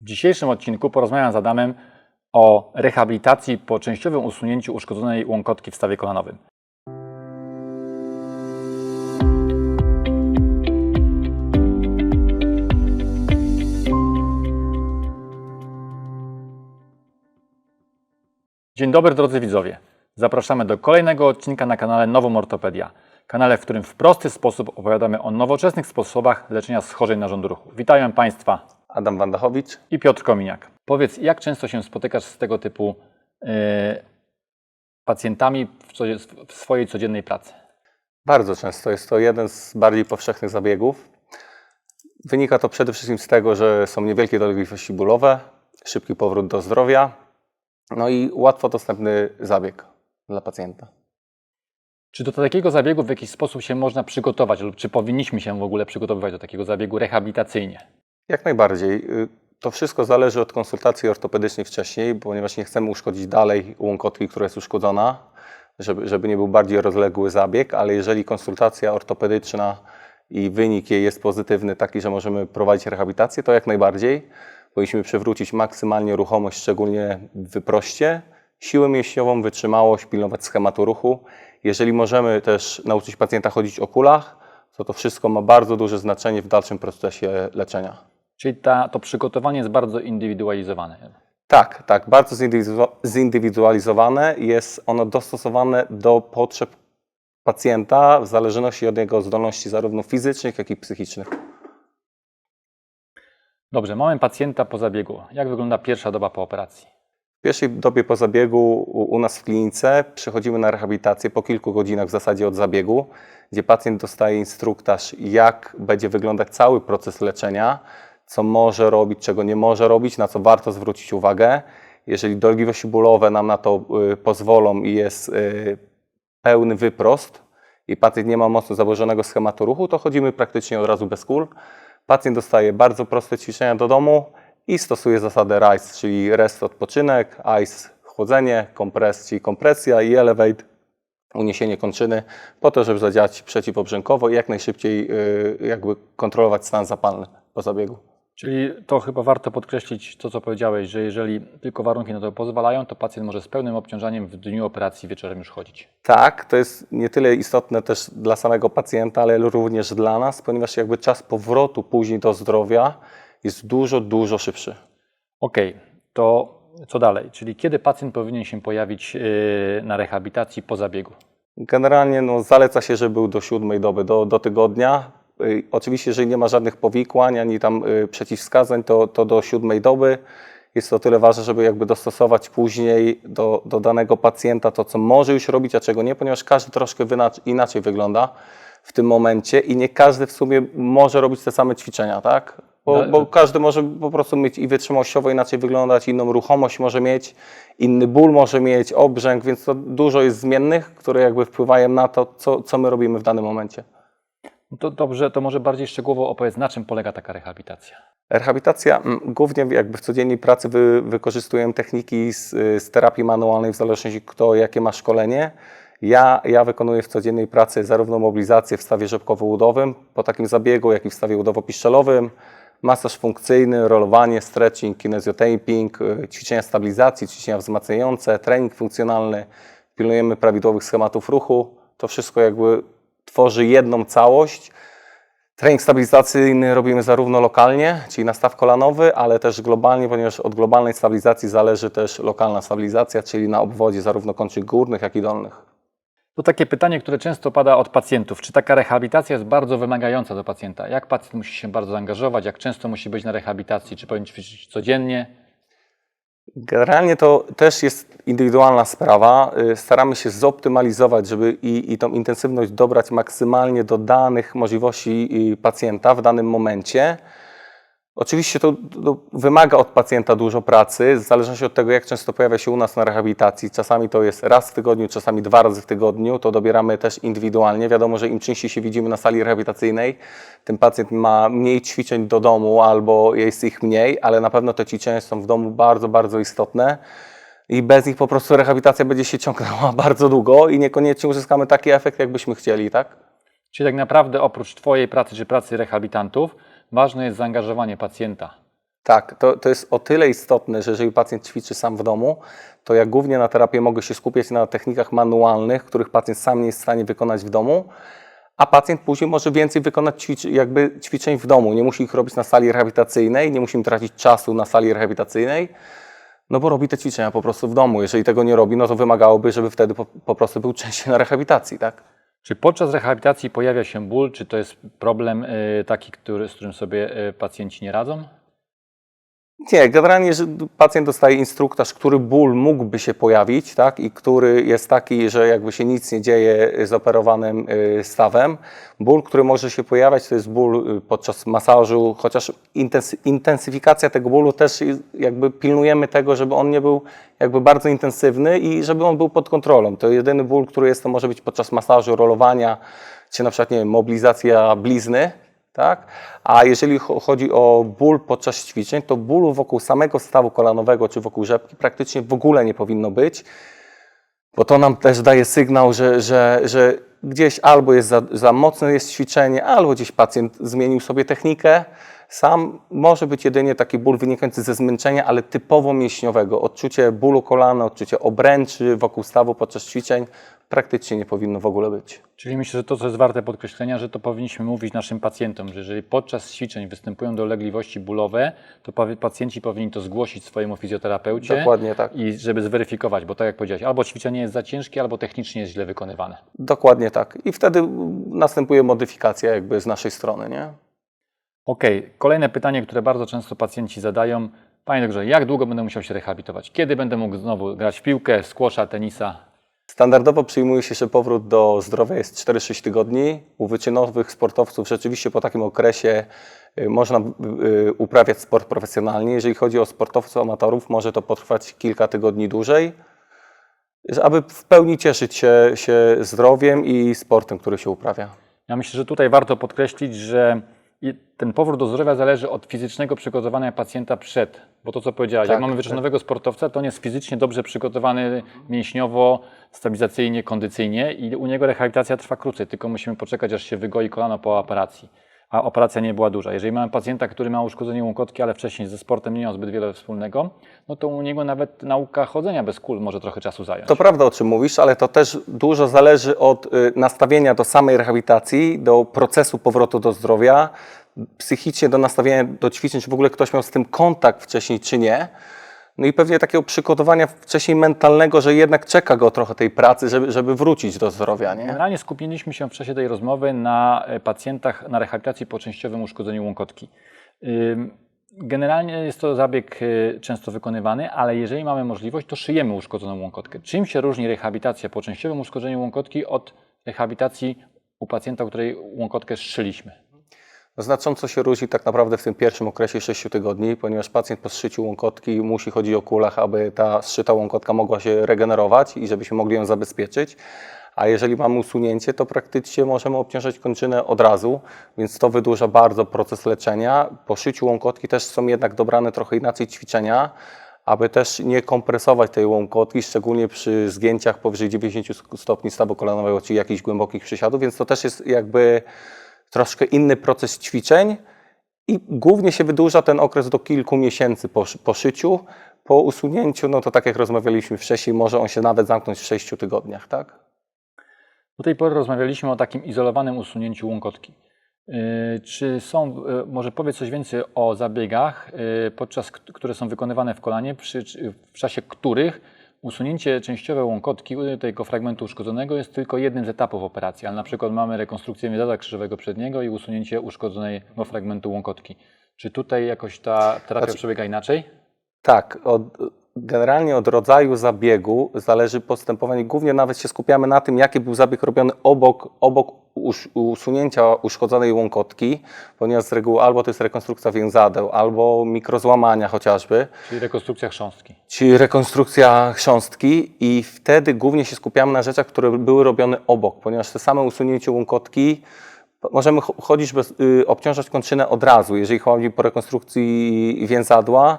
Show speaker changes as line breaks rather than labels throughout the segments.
W dzisiejszym odcinku porozmawiam z Adamem o rehabilitacji po częściowym usunięciu uszkodzonej łąkotki w stawie kolanowym. Dzień dobry drodzy widzowie. Zapraszamy do kolejnego odcinka na kanale Nową Ortopedia. Kanale, w którym w prosty sposób opowiadamy o nowoczesnych sposobach leczenia schorzeń narządu ruchu. Witają Państwa
Adam Wandachowicz.
i Piotr Kominiak. Powiedz, jak często się spotykasz z tego typu yy, pacjentami w, w swojej codziennej pracy?
Bardzo często jest to jeden z bardziej powszechnych zabiegów. Wynika to przede wszystkim z tego, że są niewielkie dolegliwości bólowe, szybki powrót do zdrowia, no i łatwo dostępny zabieg dla pacjenta.
Czy do takiego zabiegu w jakiś sposób się można przygotować, lub czy powinniśmy się w ogóle przygotowywać do takiego zabiegu rehabilitacyjnie?
Jak najbardziej. Y, To wszystko zależy od konsultacji ortopedycznej wcześniej, ponieważ nie chcemy uszkodzić dalej łąkotki, która jest uszkodzona, żeby, żeby nie był bardziej rozległy zabieg, ale jeżeli konsultacja ortopedyczna i wynik jej jest pozytywny, taki, że możemy prowadzić rehabilitację, to jak najbardziej. Powinniśmy przywrócić maksymalnie ruchomość, szczególnie w wyproście, siłę mięśniową, wytrzymałość, pilnować schematu ruchu. Jeżeli możemy też nauczyć pacjenta chodzić o kulach, to to wszystko ma bardzo duże znaczenie w dalszym procesie leczenia.
Czyli ta, to przygotowanie jest bardzo indywidualizowane.
Tak, tak, bardzo zindywidu- zindywidualizowane. Jest ono dostosowane do potrzeb pacjenta w zależności od jego zdolności zarówno fizycznych, jak i psychicznych.
Dobrze, mamy pacjenta po zabiegu. Jak wygląda pierwsza doba po operacji?
W pierwszej dobie po zabiegu u nas w klinice przechodzimy na rehabilitację po kilku godzinach w zasadzie od zabiegu, gdzie pacjent dostaje instruktaż, jak będzie wyglądać cały proces leczenia, co może robić, czego nie może robić, na co warto zwrócić uwagę. Jeżeli dolegliwości bólowe nam na to y, pozwolą i jest y, pełny wyprost i pacjent nie ma mocno założonego schematu ruchu, to chodzimy praktycznie od razu bez kul. Pacjent dostaje bardzo proste ćwiczenia do domu i stosuje zasadę RICE, czyli rest odpoczynek, ICE chłodzenie, kompres, czyli kompresja i elevate uniesienie kończyny po to, żeby zadziałać przeciwobrzękowo i jak najszybciej y, jakby kontrolować stan zapalny po zabiegu.
Czyli to chyba warto podkreślić to, co powiedziałeś, że jeżeli tylko warunki na to pozwalają, to pacjent może z pełnym obciążeniem w dniu operacji wieczorem już chodzić.
Tak, to jest nie tyle istotne też dla samego pacjenta, ale również dla nas, ponieważ jakby czas powrotu później do zdrowia jest dużo, dużo szybszy.
Okej, to co dalej? Czyli kiedy pacjent powinien się pojawić yy, na rehabilitacji po zabiegu?
Generalnie no, zaleca się, żeby był do siódmej doby, do, do tygodnia. Y, Oczywiście, jeżeli nie ma żadnych powikłań ani tam y, przeciwwskazań, to, to do siódmej doby. Jest to tyle ważne, żeby jakby dostosować później do, do danego pacjenta to, co może już robić, a czego nie, ponieważ każdy troszkę inaczej wygląda w tym momencie i nie każdy w sumie może robić te same ćwiczenia, tak? Bo,
No,
bo każdy może po prostu mieć i wytrzymałościowo inaczej wyglądać, inną ruchomość może mieć, inny ból może mieć, obrzęk, więc to dużo jest zmiennych, które jakby wpływają na to, co, co my robimy w danym momencie.
No To dobrze, to może bardziej szczegółowo opowiedz, na czym polega taka rehabilitacja.
Rehabilitacja, mm, głównie jakby w codziennej pracy wy, wykorzystujemy techniki z, z terapii manualnej, w zależności kto jakie ma szkolenie. Ja, ja wykonuję w codziennej pracy zarówno mobilizację w stawie rzepkowo-udowym, po takim zabiegu, jak i w stawie udowo-piszczelowym, masaż funkcyjny, rolowanie, stretching, kinezjotaping, y, ćwiczenia stabilizacji, ćwiczenia wzmacniające, trening funkcjonalny, pilnujemy prawidłowych schematów ruchu. To wszystko jakby tworzy jedną całość. Trening stabilizacyjny robimy zarówno lokalnie, czyli na staw kolanowy, ale też globalnie, ponieważ od globalnej stabilizacji zależy też lokalna stabilizacja, czyli na obwodzie zarówno kończyn górnych, jak i dolnych.
To takie pytanie, które często pada od pacjentów. Czy taka rehabilitacja jest bardzo wymagająca do pacjenta? Jak pacjent musi się bardzo zaangażować? Jak często musi być na rehabilitacji? Czy powinien ćwiczyć codziennie?
Generalnie to też jest indywidualna sprawa. Y, Staramy się zoptymalizować, żeby i, i tą intensywność dobrać maksymalnie do danych możliwości y, pacjenta w danym momencie. Oczywiście to, to wymaga od pacjenta dużo pracy, w zależności od tego, jak często pojawia się u nas na rehabilitacji. Czasami to jest raz w tygodniu, czasami dwa razy w tygodniu. To dobieramy też indywidualnie. Wiadomo, że im częściej się widzimy na sali rehabilitacyjnej, tym pacjent ma mniej ćwiczeń do domu albo jest ich mniej, ale na pewno te ćwiczenia są w domu bardzo, bardzo istotne. I bez nich po prostu rehabilitacja będzie się ciągnęła bardzo długo i niekoniecznie uzyskamy taki efekt, jakbyśmy chcieli, tak?
Czyli tak naprawdę oprócz Twojej pracy czy pracy rehabilitantów, ważne jest zaangażowanie pacjenta.
Tak, to, to jest o tyle istotne, że jeżeli pacjent ćwiczy sam w domu, to ja głównie na terapię mogę się skupiać na technikach manualnych, których pacjent sam nie jest w stanie wykonać w domu, a pacjent później może więcej wykonać jakby ćwiczeń w domu. Nie musi ich robić na sali rehabilitacyjnej, nie musimy tracić czasu na sali rehabilitacyjnej, no bo robi te ćwiczenia po prostu w domu. Jeżeli tego nie robi, no to wymagałoby, żeby wtedy po, po prostu był częściej na rehabilitacji, tak?
Czy podczas rehabilitacji pojawia się ból? Czy to jest problem y, taki, który, z którym sobie y, pacjenci nie radzą?
Nie, generalnie, pacjent dostaje instruktaż, który ból mógłby się pojawić, tak, i który jest taki, że jakby się nic nie dzieje z operowanym y, stawem. Ból, który może się pojawiać, to jest ból y, podczas masażu, chociaż intensy, intensyfikacja tego bólu też jakby pilnujemy tego, żeby on nie był jakby bardzo intensywny i żeby on był pod kontrolą. To jedyny ból, który jest, to może być podczas masażu, rolowania, czy na przykład, nie wiem, mobilizacja blizny, tak? A jeżeli cho- chodzi o ból podczas ćwiczeń, to bólu wokół samego stawu kolanowego czy wokół rzepki praktycznie w ogóle nie powinno być, bo to nam też daje sygnał, że, że, że gdzieś albo jest za, za mocne jest ćwiczenie, albo gdzieś pacjent zmienił sobie technikę. Sam może być jedynie taki ból wynikający ze zmęczenia, ale typowo mięśniowego. Odczucie bólu kolana, odczucie obręczy wokół stawu podczas ćwiczeń praktycznie nie powinno w ogóle być.
Czyli myślę, że to, co jest warte podkreślenia, że to powinniśmy mówić naszym pacjentom, że jeżeli podczas ćwiczeń występują dolegliwości bólowe, to pacjenci powinni to zgłosić swojemu fizjoterapeucie
Dokładnie tak.
i żeby zweryfikować, bo tak jak powiedziałeś, albo ćwiczenie jest za ciężkie, albo technicznie jest źle wykonywane.
Dokładnie tak. I wtedy następuje modyfikacja jakby z naszej strony, nie?
Okej, kolejne pytanie, które bardzo często pacjenci zadają. Panie doktorze, jak długo będę musiał się rehabilitować? Kiedy będę mógł znowu grać w piłkę, squasha, tenisa?
Standardowo przyjmuje się, że powrót do zdrowia jest 4-6 tygodni. U wyczynowych sportowców rzeczywiście po takim okresie y, można y, uprawiać sport profesjonalnie. Jeżeli chodzi o sportowców amatorów, może to potrwać kilka tygodni dłużej, aby w pełni cieszyć się, się zdrowiem i sportem, który się uprawia.
Ja myślę, że tutaj warto podkreślić, że i- ten powrót do zdrowia zależy od fizycznego przygotowania pacjenta przed. Bo to, co powiedziałeś, jak
Tak,
mamy wyczynowego sportowca, to on jest fizycznie dobrze przygotowany mięśniowo, stabilizacyjnie, kondycyjnie i u niego rehabilitacja trwa krócej, tylko musimy poczekać, aż się wygoi kolano po operacji. A operacja nie była duża. Jeżeli mamy pacjenta, który ma uszkodzenie łąkotki, ale wcześniej ze sportem nie miał zbyt wiele wspólnego, no to u niego nawet nauka chodzenia bez kul może trochę czasu zająć.
To prawda, o czym mówisz, ale to też dużo zależy od y, nastawienia do samej rehabilitacji, do procesu powrotu do zdrowia, psychicznie do nastawienia do ćwiczeń, czy w ogóle ktoś miał z tym kontakt wcześniej, czy nie. No i pewnie takiego przygotowania wcześniej mentalnego, że jednak czeka go trochę tej pracy, żeby, żeby wrócić do zdrowia, nie?
Generalnie skupiliśmy się w czasie tej rozmowy na e, pacjentach na rehabilitacji po częściowym uszkodzeniu łąkotki. Generalnie jest to zabieg e, często wykonywany, ale jeżeli mamy możliwość, to szyjemy uszkodzoną łąkotkę. Czym się różni rehabilitacja po częściowym uszkodzeniu łąkotki od rehabilitacji u pacjenta, u której łąkotkę zszyliśmy?
Znacząco się różni tak naprawdę w tym pierwszym okresie 6 tygodni, ponieważ pacjent po zszyciu łąkotki musi chodzić o kulach, aby ta zszyta łąkotka mogła się regenerować i żebyśmy mogli ją zabezpieczyć. A jeżeli mamy usunięcie, to praktycznie możemy obciążać kończynę od razu, więc to wydłuża bardzo proces leczenia. Po szyciu łąkotki też są jednak dobrane trochę inaczej ćwiczenia, aby też nie kompresować tej łąkotki, szczególnie przy zgięciach powyżej 90 stopni stawu kolanowego, czy jakichś głębokich przysiadów, więc to też jest jakby troszkę inny proces ćwiczeń i głównie się wydłuża ten okres do kilku miesięcy po, po szyciu. Po usunięciu, no to tak jak rozmawialiśmy wcześniej, może on się nawet zamknąć w 6 tygodniach, tak?
Do tej pory rozmawialiśmy o takim izolowanym usunięciu łąkotki. Yy, Czy są, yy, może powiedz coś więcej o zabiegach, yy, podczas, które są wykonywane w kolanie, przy, w czasie których usunięcie częściowe łąkotki tego fragmentu uszkodzonego jest tylko jednym z etapów operacji, ale na przykład mamy rekonstrukcję więzadła krzyżowego przedniego i usunięcie uszkodzonego fragmentu łąkotki. Czy tutaj jakoś ta terapia
Znaczy-
przebiega inaczej?
Tak, od, generalnie od rodzaju zabiegu zależy postępowanie. Głównie nawet się skupiamy na tym, jaki był zabieg robiony obok, obok usunięcia uszkodzonej łąkotki, ponieważ z reguły albo to jest rekonstrukcja więzadeł, albo mikrozłamania chociażby.
Czyli rekonstrukcja chrząstki.
Czyli rekonstrukcja chrząstki i wtedy głównie się skupiamy na rzeczach, które były robione obok, ponieważ te same usunięcie łąkotki możemy ch- chodzić bez, y, obciążać kończynę od razu. Jeżeli chodzi po rekonstrukcji więzadła,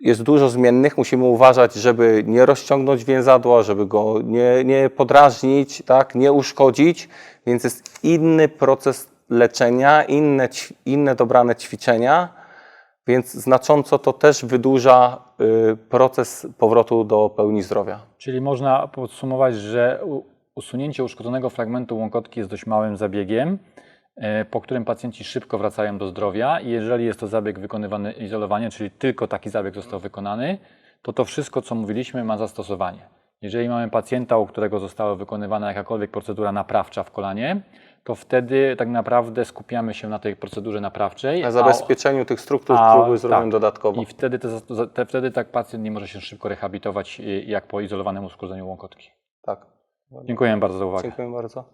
jest dużo zmiennych, musimy uważać, żeby nie rozciągnąć więzadła, żeby go nie, nie podrażnić, tak, nie uszkodzić, więc jest inny proces leczenia, inne, inne dobrane ćwiczenia, Więc znacząco to też wydłuża y, proces powrotu do pełni zdrowia.
Czyli można podsumować, że usunięcie uszkodzonego fragmentu łąkotki jest dość małym zabiegiem, po którym pacjenci szybko wracają do zdrowia i jeżeli jest to zabieg wykonywany izolowanie, czyli tylko taki zabieg został wykonany, to to wszystko, co mówiliśmy, ma zastosowanie. Jeżeli mamy pacjenta, u którego została wykonywana jakakolwiek procedura naprawcza w kolanie, to wtedy tak naprawdę skupiamy się na tej procedurze naprawczej.
Na
a-
zabezpieczeniu tych struktur,
a,
które były zrobione
tak.
dodatkowo.
I wtedy, te, te, wtedy tak pacjent nie może się szybko rehabilitować jak po izolowanym uszkodzeniu łąkotki.
Tak.
Dziękuję bardzo za uwagę.
Dziękuję bardzo.